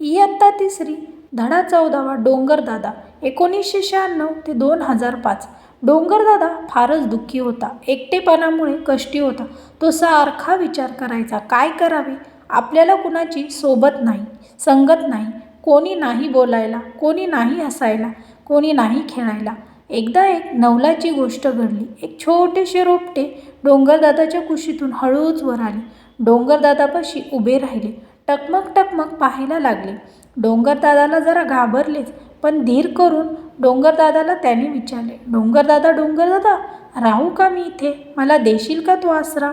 इयत्ता तिसरी धडा चौदावा डोंगरदादा एकोणीसशे शहाण्णव ते दोन हजार पाच. डोंगरदादा फारच दुःखी होता. एकटेपणामुळे कष्टी होता. तो सारखा विचार करायचा काय करावे? आपल्याला कुणाची सोबत नाही संगत नाही कोणी नाही बोलायला कोणी नाही हसायला कोणी नाही खेळायला. एकदा एक नवलाची गोष्ट घडली. एक छोटेसे रोपटे डोंगरदादाच्या कुशीतून हळूच वर आले. डोंगरदादापाशी उभे राहिले. टकमक टकमक पाहायला लागले. डोंगरदादाला जरा घाबरलेच पण धीर करून डोंगरदादाला त्याने विचारले डोंगरदादा डोंगरदादा राहू का मी इथे? मला देशील का तो आसरा?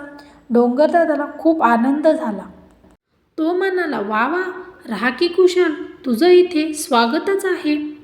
डोंगरदादाला खूप आनंद झाला. तो म्हणाला वा वा राहा की कुशाल तुझं इथे स्वागतच आहे.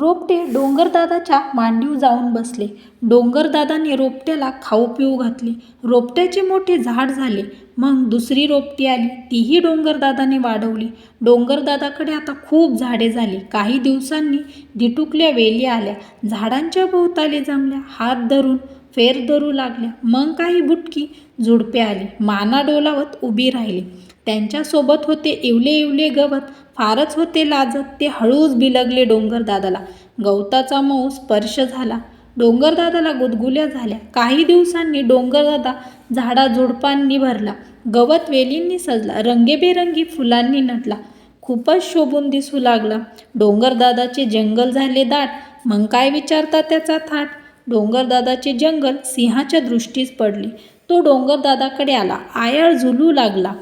रोपटे डोंगरदादाच्या मांडीव जाऊन बसले. डोंगरदादाने रोपट्याला खाऊ पिऊ घातले. रोपट्याचे मोठे झाड झाले. मग दुसरी रोपटी आली. तीही डोंगरदादाने वाढवली. डोंगरदादाकडे आता खूप झाडे झाली. काही दिवसांनी दिटुकल्या वेली आल्या. झाडांच्या भोवताली जमल्या. हात धरून फेर धरू लागल्या. मग काही बुटकी झुडपे आली. माना डोलावत उभी राहिली. त्यांच्यासोबत होते इवले इवले गवत. फारच होते लाजत. ते हळूच बिलगले डोंगरदादाला गवताचा मऊ स्पर्श झाला. डोंगरदादाला गुदगुल्या झाल्या. काही दिवसांनी डोंगरदादा झाडा झुडपांनी भरला. गवत वेलींनी सजला. रंगेबेरंगी फुलांनी नटला. खूपच शोभून दिसू लागला. डोंगरदादाचे जंगल झाले दाट. मग काय विचारता त्याचा थाट? डोंगरदादाचे जंगल सिंहाच्या दृष्टीस पडले. तो डोंगरदादाकडे आला. आयाळ झुलू लागला.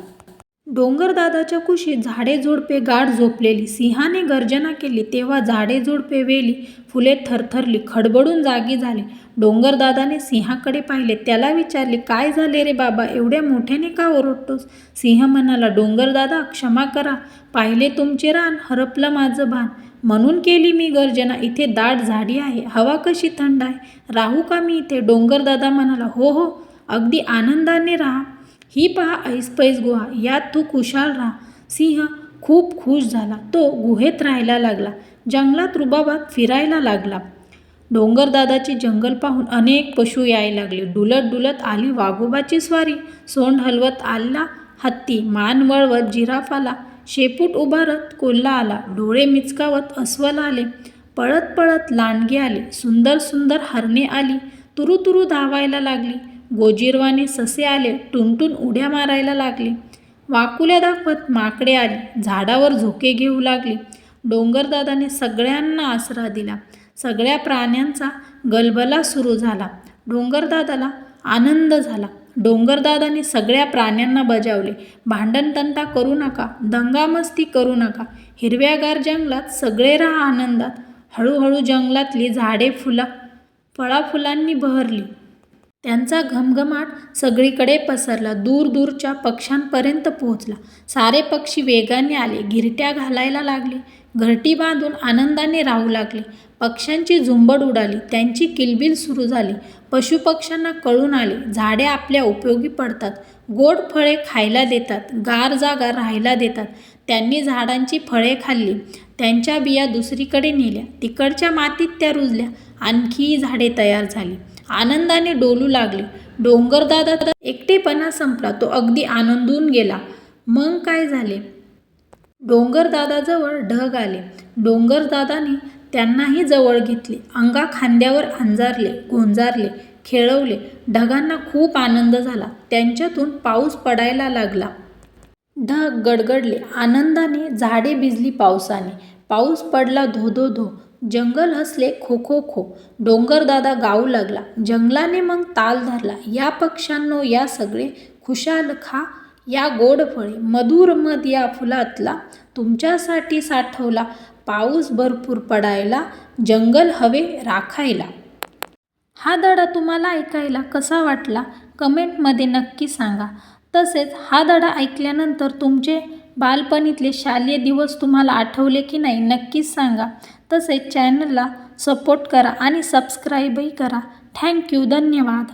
डोंगरदादाच्या कुशीत झाडे झुडपे गाढ झोपलेली. सिंहाने गर्जना केली तेव्हा झाडे झुडपे वेली फुले थरथरली खडबडून जागी झाले. डोंगरदादाने सिंहाकडे पाहिले त्याला विचारले काय झाले रे बाबा एवढ्या मोठ्याने का ओरडतोस? सिंह म्हणाला डोंगरदादा क्षमा करा. पाहिले तुमचे रान हरपलं माझं भान. म्हणून केली मी गर्जना. इथे दाट झाडी आहे हवा कशी थंड आहे? राहू का मी इथे? डोंगरदादा म्हणाला हो हो. अगदी आनंदाने राहा. ही पहा ऐसपैस गुहा यात तू खुशाल राहा. सिंह खूप खुश झाला. तो गुहेत राहायला लागला. जंगलात रुबाबात फिरायला लागला. डोंगरदादाचे जंगल पाहून अनेक पशु यायला लागले. डुलत डुलत आली वाघोबाची स्वारी. सोंड हलवत आला हत्ती. मान वळवत जिराफ आला. शेपूट उभारत कोल्हा आला. डोळे मिचकावत अस्वल आले. पळत पळत लांडगे आले. सुंदर सुंदर हरणे आली. तुरु धावायला लागली. गोजीरवाने ससे आले टुनटुन उड्या मारायला लागले. वाकुल्या दाखवत माकडे आली झाडावर झोके घेऊ लागली. डोंगरदादाने सगळ्यांना आसरा दिला. सगळ्या प्राण्यांचा गलबला सुरू झाला. डोंगरदादाला आनंद झाला. डोंगरदादाने सगळ्या प्राण्यांना बजावले. भांडणतंटा करू नका दंगामस्ती करू नका. हिरव्यागार जंगलात सगळे राहा आनंदात. हळूहळू जंगलातली झाडे फुला फळाफुलांनी बहरली. त्यांचा घमघमाट सगळीकडे पसरला. दूर दूरच्या पक्ष्यांपर्यंत पोहोचला. सारे पक्षी वेगाने आले. गिरट्या घालायला लागले. घरटी बांधून आनंदाने राहू लागले. पक्ष्यांची झुंबड उडाली. त्यांची किलबिल सुरू झाली. पशुपक्ष्यांना कळून आले. झाडे आपल्या उपयोगी पडतात. गोड फळे खायला देतात. गार जागा राहायला देतात. त्यांनी झाडांची फळे खाल्ली. त्यांच्या बिया दुसरीकडे नेल्या. तिकडच्या मातीत त्या रुजल्या. आणखी झाडे तयार झाली. आनंदाने डोलू लागले. डोंगरदादा एकटेपणा संपला. तो अगदी आनंदून गेला. मग काय झाले? डोंगरदादाजवळ ढग आले. डोंगरदादाने त्यांनाही जवळ घेतले. अंगा खांद्यावर अंजारले गोंजारले खेळवले. ढगांना खूप आनंद झाला. त्यांच्यातून पाऊस पडायला लागला. ढग गडगडले. आनंदाने झाडे भिजली पावसाने. पाऊस पडला धो धो धो. जंगल हसले खो खो खो. डोंगरदादा गाऊ लागला. जंगलाने मग ताल धरला. या पक्ष्यांनो या सगळे खुशाल खा. या गोड फळे. मधुर मध या फुलातला. तुमच्यासाठी साठवला. पाऊस भरपूर पडायला. जंगल हवे राखायला. हा धडा तुम्हाला ऐकायला कसा वाटला? कमेंटमध्ये नक्की सांगा. तसेच हा धडा ऐकल्यानंतर तुमचे बालपणीतले शालेय दिवस तुम्हाला आठवले की नाही नक्कीच सांगा. तसेच चॅनलला सपोर्ट करा आणि सबस्क्राईबही करा. थँक्यू धन्यवाद.